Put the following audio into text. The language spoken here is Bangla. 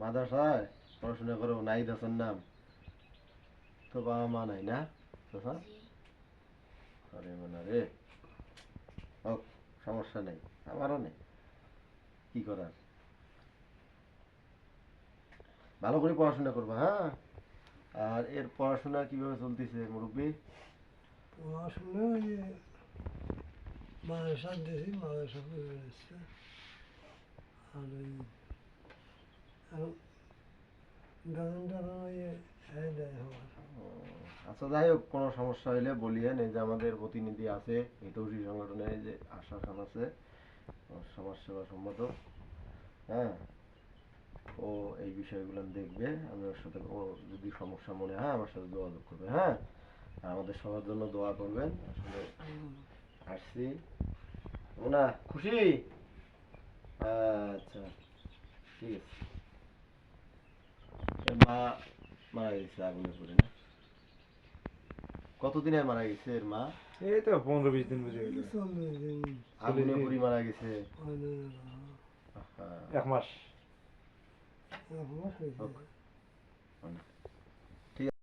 মাদ্রাসায়। পড়াশোনা করো নাই দাসের নাম তো বাবা মা নাই না? চাচা? আরে মানে রে। হোক সমস্যা নেই আমারও নেই। কি করার? ভালো করে পড়াশোনা করবা হ্যাঁ? আর এর পড়াশোনা কীভাবে চলতেছে মুরব্বী? পড়াশোনা মাদ্রাসা দিয়েছি মাদ্রাসা করে আর ওই এখন বেতন টেতন ওই এই দেয় আমার ও, আচ্ছা যাই হোক, কোনো সমস্যা হইলে বলিয়েন, এই যে আমাদের প্রতিনিধি আছে হিতৌষী সংগঠনে এই যে আশা খান আছে, ও সমাজসেবা সম্মত হ্যাঁ ও এই বিষয়গুলো দেখবে, আমি ওর সাথে, ও যদি সমস্যা মনে হয়, আমার সাথে যোগাযোগ করবে হ্যাঁ আমাদের সবার জন্য দোয়া করবেন, আসলে আসছি। না, খুশি? আচ্ছা ঠিক আছে। মা মারা গেছে আগুনে পড়ে না? কতদিনে মারা গেছে এর মা? এই তো পনেরো বিশ দিন বুঝে গেল আগুনে পুরি মারা গেছে? এক মাস। এক মাস।